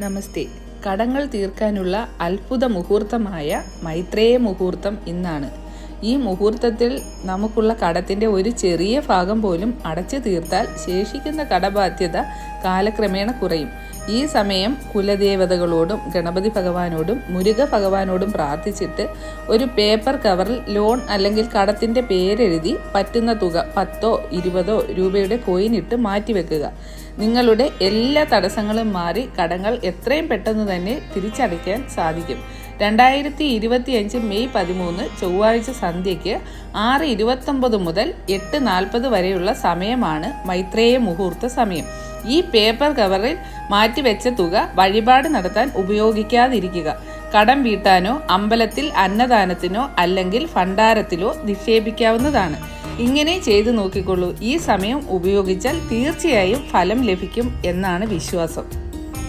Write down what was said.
നമസ്തേ. കടങ്ങൾ തീർക്കാനുള്ള അത്ഭുത മുഹൂർത്തമായ മൈത്രേയ മുഹൂർത്തം ഇന്നാണ്. ഈ മുഹൂർത്തത്തിൽ നമുക്കുള്ള കടത്തിന്റെ ഒരു ചെറിയ ഭാഗം പോലും അടച്ചു തീർത്താൽ ശേഷിക്കുന്ന കടബാധ്യത കാലക്രമേണ കുറയും. ഈ സമയം കുലദേവതകളോടും ഗണപതി ഭഗവാനോടും മുരുക ഭഗവാനോടും പ്രാർത്ഥിച്ചിട്ട് ഒരു പേപ്പർ കവറിൽ ലോൺ അല്ലെങ്കിൽ കടത്തിന്റെ പേരെഴുതി പറ്റുന്ന തുക പത്തോ ഇരുപതോ രൂപയുടെ കോയിൻ ഇട്ട് മാറ്റിവെക്കുക. നിങ്ങളുടെ എല്ലാ തടസ്സങ്ങളും മാറി കടങ്ങൾ എത്രയും പെട്ടെന്ന് തന്നെ തിരിച്ചടയ്ക്കാൻ സാധിക്കും. രണ്ടായിരത്തി ഇരുപത്തിയഞ്ച് മെയ് പതിമൂന്ന് ചൊവ്വാഴ്ച സന്ധ്യയ്ക്ക് ആറ് ഇരുപത്തൊമ്പത് മുതൽ എട്ട് നാൽപ്പത് വരെയുള്ള സമയമാണ് മൈത്രേയ മുഹൂർത്ത സമയം. ഈ പേപ്പർ കവറിൽ മാറ്റിവെച്ച തുക വഴിപാട് നടത്താൻ ഉപയോഗിക്കാതിരിക്കുക. കടം വീട്ടാനോ അമ്പലത്തിൽ അന്നദാനത്തിനോ അല്ലെങ്കിൽ ഭണ്ഡാരത്തിലോ നിക്ഷേപിക്കാവുന്നതാണ്. ഇങ്ങനെ ചെയ്തു നോക്കിക്കൊള്ളൂ. ഈ സമയം ഉപയോഗിച്ചാൽ തീർച്ചയായും ഫലം ലഭിക്കും എന്നാണ് വിശ്വാസം.